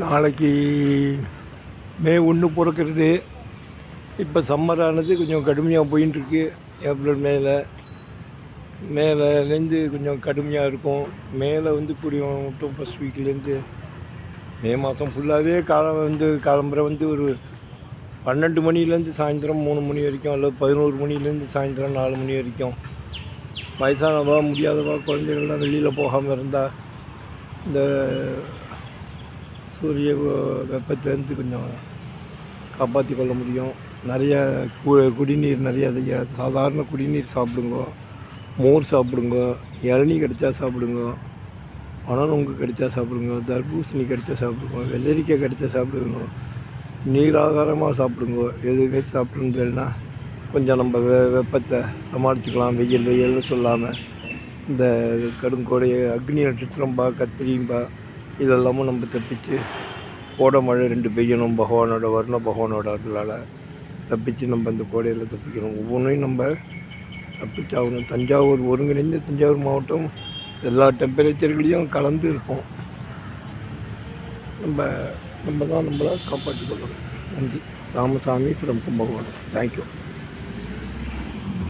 நாளைக்கு மே ஒன்று பிறக்கிறது. இப்போ சம்மர் ஆனது கொஞ்சம் கடுமையாக போயின்ட்டுருக்கு. ஏப்ரல் மேலே. மேலேருந்து கொஞ்சம் கடுமையாக இருக்கும். மேலே வந்து கூடிய மட்டும் ஃபஸ்ட் வீக்லேருந்து மே மாதம் ஃபுல்லாகவே காலம் வந்து காலம்பரை வந்து ஒரு பன்னெண்டு மணிலேருந்து சாயந்தரம் மூணு மணி வரைக்கும் அல்லது பதினோரு மணிலேருந்து சாயந்தரம் நாலு மணி வரைக்கும். வயசானவா முடியாதவா குழந்தைகள்லாம் வெளியில் போகாமல் இருந்தால் இந்த சூரிய வெப்பத்திலேருந்து கொஞ்சம் காப்பாற்றி கொள்ள முடியும். நிறைய கு குடிநீர் நிறைய சாதாரண குடிநீர் சாப்பிடுங்க மோர் சாப்பிடுங்க இளநீ கிடைச்சா சாப்பிடுங்க பனநொங்கு கிடைச்சா சாப்பிடுங்க தர்பூசணி கிடைச்சா சாப்பிடுங்க வெள்ளரிக்காய் கிடைச்சா சாப்பிடுங்க நீராகாரமாக சாப்பிடுங்க எதுவுமே சாப்பிடுறதுனா கொஞ்சம் நம்ம வெ வெப்பத்தை சமாளிச்சுக்கலாம். வெயில் வெயில்னு சொல்லாமல் இந்த கடுங்கோடை அக்னி நட்சத்திரம்பா கத்திரிம்பா இதெல்லாமும் நம்ம தப்பிச்சு கோடை மழை ரெண்டு பெய்யணும் பகவானோட வர்ண பகவானோட அருளால் தப்பிச்சு நம்ம இந்த கோடையில் தப்பிக்கணும். ஒவ்வொன்றையும் நம்ம தப்பிச்சாகணும். தஞ்சாவூர் ஒருங்கிணைந்த தஞ்சாவூர் மாவட்டம் எல்லா டெம்பரேச்சர்களையும் கலந்து இருக்கும் நம்ம நம்ம தான் நம்மளை காப்பாற்றிக்கொள்ளணும் நன்றி. Ramasamy from Kumbakonam thank you